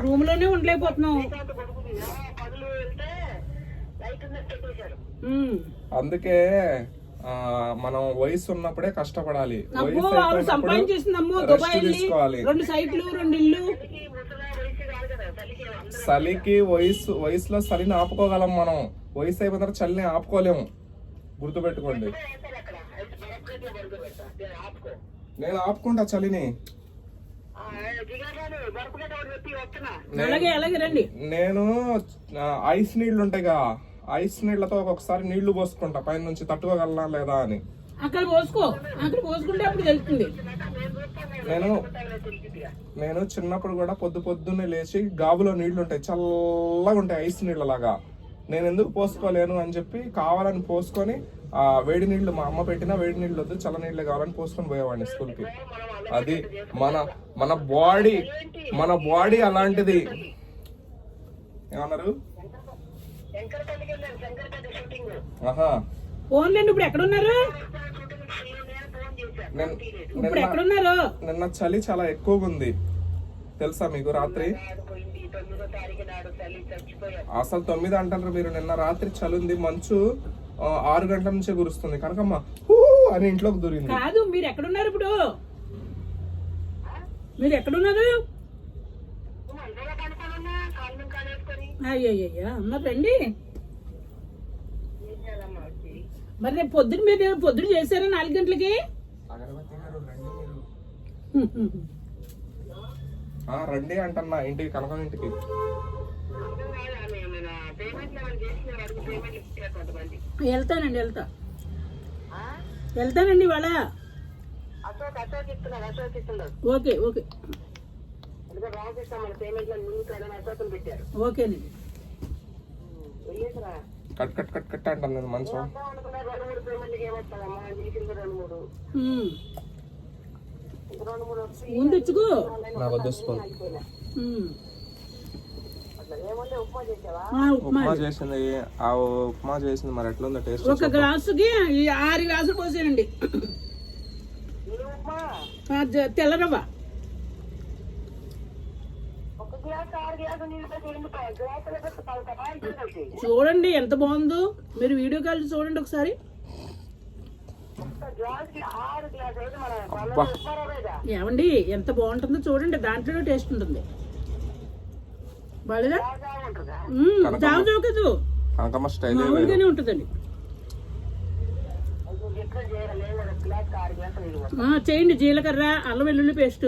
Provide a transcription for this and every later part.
రూమ్లోనే ఉండలేకపోతున్నాం. అందుకే ఆ, మనం వయసు ఉన్నప్పుడే కష్టపడాలి. రెండు సైట్లు రెండు ఇల్లు. చలికి వయసు వయసులో చలిని ఆపుకోగలం మనం. వయసు అయిపోయిన తర్వాత చలిని ఆపుకోలేము. గుర్తుపెట్టుకోండి. నేను ఆపుకుంటా చలిని. నేను ఐస్ నీళ్ళు ఉంటాయిగా. ఐస్ నీళ్ళతో ఒక్కొక్కసారి నీళ్ళు పోసుకుంటా. పైన నుంచి తట్టుకోగలనా లేదా అని. అక్కడ పోసుకో. అక్కడ పోసుకుంటే అప్పుడు తెలుస్తుంది. నేను నేను చిన్నప్పుడు కూడా పొద్దు పొద్దున్నే లేచి గాబులో నీళ్ళు ఉంటాయి. చల్లగా ఉంటాయి ఐస్ నీళ్ళలాగా. నేను ఎందుకు పోసుకోలేను అని చెప్పి కావాలని పోసుకొని వేడి నీళ్ళు మా అమ్మ పెట్టిన వేడి నీళ్ళు వద్దు చల్ల నీళ్ళు కావాలని పోసుకొని పోయేవాడిని స్కూల్కి అది మన మన బాడీ మన బాడీ అలాంటిది. ఏమన్నారు? ఆహా. ఫోన్లేండి ఇప్పుడు ఎక్కడ ఉన్నారు నిన్న చలి చాలా ఎక్కువగా ఉంది. తెలుసా మీకు రాత్రి? అసలు తొమ్మిది అంటారు మీరు. నిన్న రాత్రి చలి ఉంది మంచు ఆరు గంటల నుంచే కురుస్తుంది. కనకమ్మ హూ అని ఇంట్లోకి దూరింది. కాదు మీరు ఎక్కడున్నారు ఇప్పుడు? మీరు ఎక్కడున్నారు? అయ్యయ్యా అమ్మ రండి. మరి రేపు పొద్దున మీరు పొద్దున చేశారా నాలుగు గంటలకి? రండి అంటన్నా ఇంటికి కనకం ఇంటికి. వెళ్తానండి వెళ్తా. వెళ్తానండి ఇవాళ. Okay okay. ఓకేనండి. కట్ కట్ కట్ కట్ మంచం ఉమ్. ముందు తెచ్చుకో నా వద్ద స్పూన్ ఉమ్. ఆ, ఉప్మా. ఉప్మా చేసింది. ఆ ఉప్మా చేసింది. మరి ఎట్లా ఉందో టేస్ట్ ఒక గ్లాసుకి ఈ ఆరు గ్లాసులు పోసేయండి. ఆ, జ- తెల్ల రవ్వ చూడండి ఎంత బాగుందో. మీరు వీడియో కాల్ చూడండి ఒకసారి. ఏమండి ఎంత బాగుంటుందో చూడండి దాంట్లో టేస్ట్ ఉంటుంది. జావ జావ కాదు? కనకమ్మ స్టైల్ మామూలుగానే ఉంటుందండి. ఆ, చేయండి జీలకర్ర అల్లం వెల్లుల్లి పేస్ట్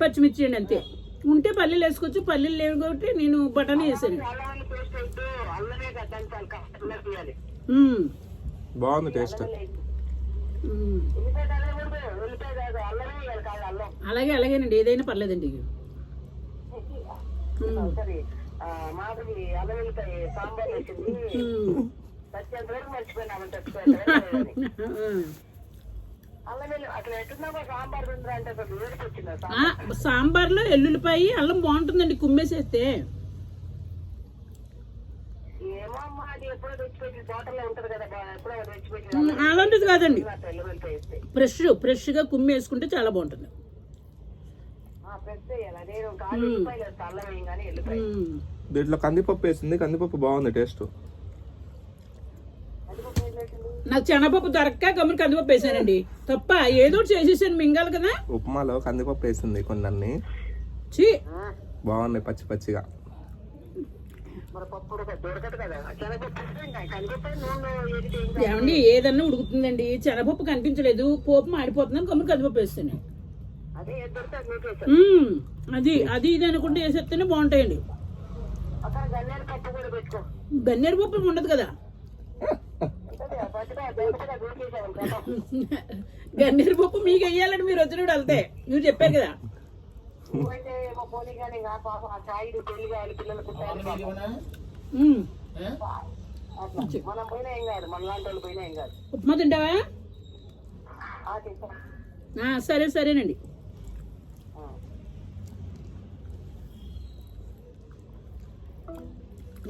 పచ్చిమిర్చి అండి అంతే. ఉంటే పల్లీలు వేసుకోవచ్చు పల్లీలు లేవు కాబట్టి నేను బఠానీ వేసాను. బాగుంది టేస్ట్. అలాగే అలాగేనండి ఏదైనా పర్లేదండి మ్మ్. మ్మ్. ఆ, సాంబార్లో ఎల్లుల్లిపాయి అల్లం బాగుంటుందండి కుమ్మేసేస్తే అలాంటిది కాదండి. ఫ్రెష్ ఫ్రెష్గా కుమ్మి వేసుకుంటే చాలా బాగుంటుంది. దీంట్లో కందిపప్పు వేసింది కందిపప్పు బాగుంది టేస్ట్. నాకు శనగపప్పు దొరక్క గమ్మున కందిపప్పు వేసానండి. తప్ప ఏదో ఒకటి చేసేసాను మింగాలి కదా. ఉప్మాలో కందిపప్పు వేసింది కొన్ని చీ బాగున్నాయి పచ్చి పచ్చిగా. ఏమండి ఏదన్నా ఉడుకుతుందండి. శనగపప్పు కనిపించలేదు. పోపు మాడిపోతుందని గమ్మున కందిపప్పు వేస్తాను. మ్మ్. అది అది ఇది అనుకుంటే వేసేస్తేనే బాగుంటాయండి. గన్నేరు పప్పు ఉండదు కదా. గన్నేరు పప్పు మీకు వెయ్యాలండి మీరు వచ్చినప్పుడు వెళ్తే మీరు చెప్పారు కదా. మ్మ్. ఉప్మా తింటావా? ఆ, సరే సరేనండి.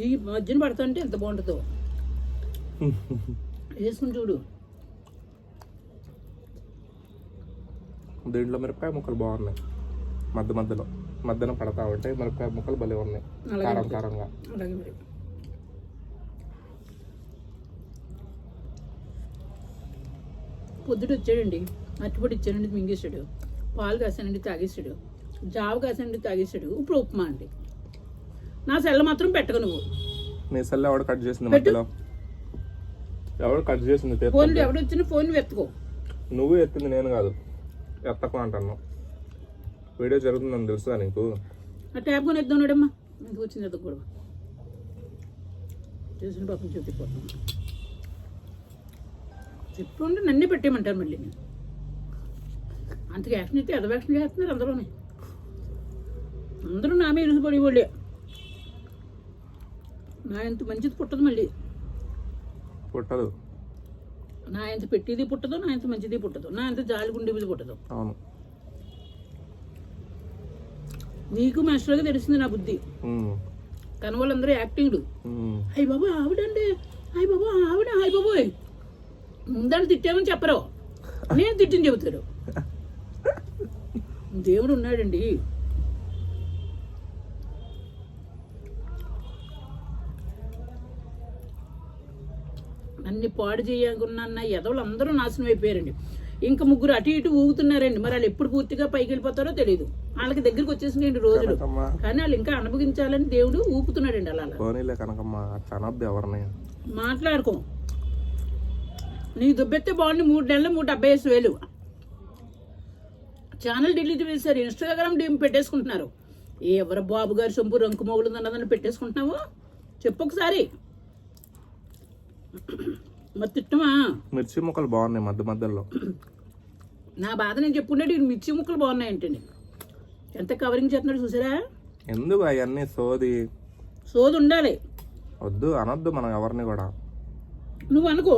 ఈ మధ్యన పడుతుంటే ఎంత బాగుంటుందో. వేసుకుని చూడు. దీంట్లో మిరపకాయ ముక్కలు బాగున్నాయి. మధ్య మధ్యలో. మధ్యన పడతా ఉంటాయి మిరపకాయ ముక్కలు భలే ఉన్నాయి. కారం కారంగా. పొద్దుట వచ్చాడండి. అట్టుపొడి ఇచ్చానండి మింగేశాడు. పాలు కాసానండి తాగేశాడు. జావ కాసానండి తాగేశాడు. ఇప్పుడు ఉప్మా అండి. నా సెల్ల మాత్రం పెట్టకు నువ్వు. నీ సెల్ ఎవడు కట్ చేసింది. మధ్యలో? ఎవడు కట్ చేసింది ఫోన్? ఎవడు వచ్చిన ఫోన్ వెతుకో. నువ్వు ఎత్తింది నేను కాదు. ఎత్తకు అంటాను వీడియో జరుగుతుందని తెలుసుగా నీకు? ఆ ట్యాబ్ కొని ఎద్దాన్నాడమ్మా ఎందుకు వచ్చింది ఎదగ గొడవ. చూసిన పాపం చూపిపోతాం చెప్పుండి నన్నే పెట్టేయమంటారు మళ్ళీ నేను అంతకు యాక్షన్ అయితే ఎదవేక్షన్ చేస్తున్నారు అందరూనే. అందరూ నా మీద ఇరుసుపడి వాళ్ళే నా ఎంత మంచిది పుట్టదు మళ్ళీ. పుట్టదు. నా ఎంత పెట్టేది పుట్టదు నా ఎంత మంచిది పుట్టదు. నా ఎంత జాలి గుండెది పుట్టదు. అవును. నీకు మాస్టర్గా తెలిసింది నా బుద్ధి. కానీ వాళ్ళందరూ యాక్టింగ్లు. అయ్య బాబా ఆవిడండి అయ్య బాబా ఆవిడ అయ్య బాబోయ్. ముందాళ్ళు తిట్టామని చెప్పరు. నేను తిట్టిని చెబుతాడు దేవుడు ఉన్నాడండి. అన్ని పాడు చేయాలనుకున్న ఎదవలు అందరూ నాశనం అయిపోయారండి. ఇంకా ముగ్గురు అటు ఇటు ఊగుతున్నారండి. మరి వాళ్ళు ఎప్పుడు పూర్తిగా పైకి వెళ్ళిపోతారో తెలియదు వాళ్ళకి దగ్గరికి వచ్చేసినాయండి రోజులు. కానీ వాళ్ళు ఇంకా అనుభవించాలని దేవుడు ఊపుతున్నాడండి అలా మాట్లాడుకో. నీ దుబ్బెత్తే బాగుంది. మూడు నెలలు మూడు డెబ్బై ఐదు వేలు. ఛానల్ డిలీట్ చేశారు. ఇన్స్టాగ్రామ్ డీమ్ పెట్టేసుకుంటున్నారు. ఏ ఎవరు బాబు గారి సొంపు రంకు మొగులు అన్నదని పెట్టేసుకుంటున్నావు? చెప్పు ఒకసారి. మరి తిట్టమా? మిర్చి ముక్కలు బాగున్నాయి మధ్య మధ్యలో. నా బాధ నేను చెప్పుకుంటే ఈ మిర్చి ముక్కలు బాగున్నాయంటండి. ఎంత కవరింగ్ చేస్తున్నాడు చూసారా? ఎందుకు అవన్నీ సోది? సోది ఉండాలి. వద్దు అనొద్దు మనం ఎవరిని కూడా. నువ్వు అనుకో.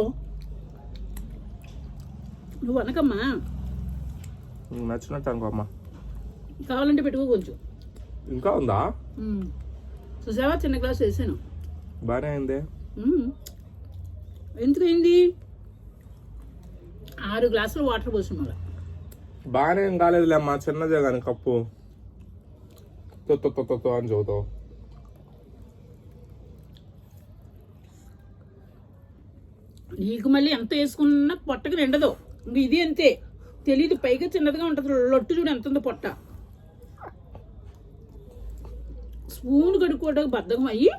నువ్వు అనకమ్మా. నీకు నచ్చినట్టు అనుకో అమ్మ. కావాలంటే పెట్టుకో కొంచెం. ఇంకా ఉందా. చూసావా? చిన్న గ్లాస్ వేసాను. బాగానే అయింది. ఎందుకైంది ఆరు గ్లాసులు వాటర్ పోసిన మళ్ళా. బాగానే ఏం కాలేదులే అమ్మా చిన్నదే కానీ కప్పు. తో తో తో తో తో అని చదువుతావు నీకు మళ్ళీ ఎంత వేసుకున్నా పొట్టకి నిండదు. ఇంక ఇది అంతే. తెలీదు పైగా చిన్నదిగా ఉంటుంది. లొట్టు చూడు ఎంత ఉందో పొట్ట. స్పూన్ కడుక్కోవడానికి బద్ధకం అయ్యి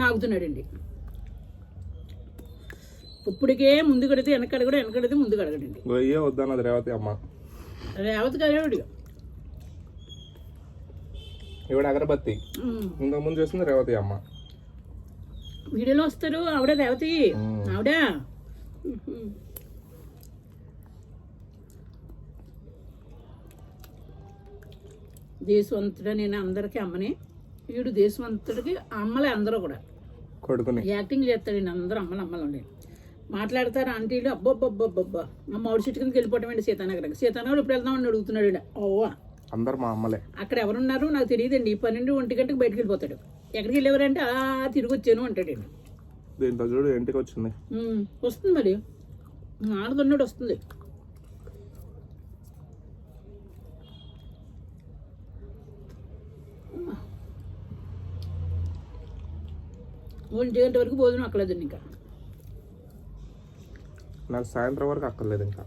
నాగుతున్నాడండి. ఇప్పటికే ముందు కడితే వెనకడగడు వెనకడితే ముందు కడగడండి. గొయ్యే వద్దన్నది రేవతి అమ్మ. రేవతి కడగడు ఇవిడ అగరబత్తి. ఇంతకు ముందు చేసింది రేవతి అమ్మ. వీడియోలో వస్తారు. ఆవిడ రేవతి. ఆవిడ? దేశవంతుడు నేను అందరికీ అమ్మని. వీడు దేశవంతుడికి అమ్మలే అందరూ కూడా. కొడుకుని. యాక్టింగ్ చేస్తాడండి అందరూ అమ్మలు అమ్మలు ఉండే మాట్లాడతారు ఆంటీలు అబ్బబ్బబ్బబ్బబ్బా. మా మామిడి చెట్టు కిందకి వెళ్ళిపోవటం అండి సీతానగర్కి సీతానగర్ ఇప్పుడు వెళ్దామని అడుగుతున్నాడు ఈడ. ఓవా అందరు మా అమ్మలే. అక్కడ ఎవరున్నారు నాకు తెలియదండి. పన్నెండు ఒంటి గంటకు బయటకు వెళ్ళిపోతాడు. ఎక్కడికి వెళ్ళేవారంటే అలా తిరిగి వచ్చాను అంటాడండి దీంట్లో చూడు ఇంటికి వచ్చింది. వస్తుంది మరి. ఆడదున్నాడు వస్తుంది. ఒంటి గంట వరకు భోజనం అక్కలేదండి ఇంకా. నాకు సాయంత్రం వరకు అక్కర్లేదు ఇంకా.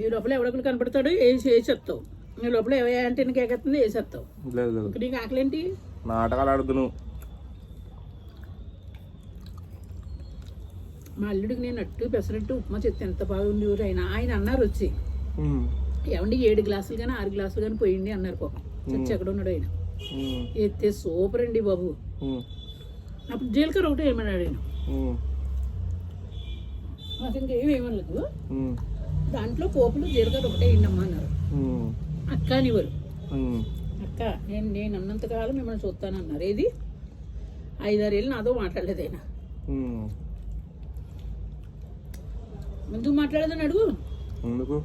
ఈ లోపల ఎవడొకడు కనపడతాడు వేసి వేసేస్తావు ఈ లోపల అంటే కేకెత్తుంది వేసేస్తావు లేదు లేదు. ఇంకా నీకు ఆకలేంటి? నాటకాలు ఆడదు నువ్వు మా అల్లుడికి నేను అట్టు పెసరట్టు ఉప్మా చెప్తే ఎంత బాగుంది ఊరు. ఆయన ఆయన అన్నారు వచ్చి. ఏమండి ఏడు గ్లాసులు కానీ ఆరు గ్లాసులు కానీ పోయింది అన్నారు పాపం. చచ్చి ఎక్కడ ఉన్నాడు ఆయన? ఎత్తే సూపర్ అండి బాబు. అప్పుడు జీలకర్ర ఒకటే ఏమన్నాడు ఆయన ఉమ్, మాకు ఇంకేం ఏమనలేదు ఉమ్, దాంట్లో పోపులు జీలకర్ర ఒకటే వేయండమ్మా అన్నారు. అక్క అనివారు. అక్క నేను నేను అన్నంతకాలం మిమ్మల్ని చూస్తానన్నారు ఏది? ఐదారేళ్ళు నాతో మాట్లాడలేదు ఆయన. ముందుకు మాట్లాడదని అడుగు. ఎందుకు?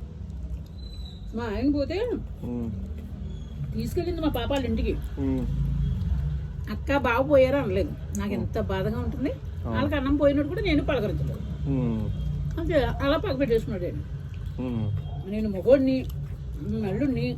మా ఆయన పోతే తీసుకెళ్ళింది మా పాప వాళ్ళ ఇంటికి అక్క బాగా పోయారు అనలేదు. నాకు ఎంత బాధగా ఉంటుంది. వాళ్ళకి అన్నం పోయినట్టు కూడా నేను పలకరించలేదు. అంతే అలా పక్క పెట్టేసుకున్నాడు ఉమ్, నేను మొగోడిని నల్లుడిని.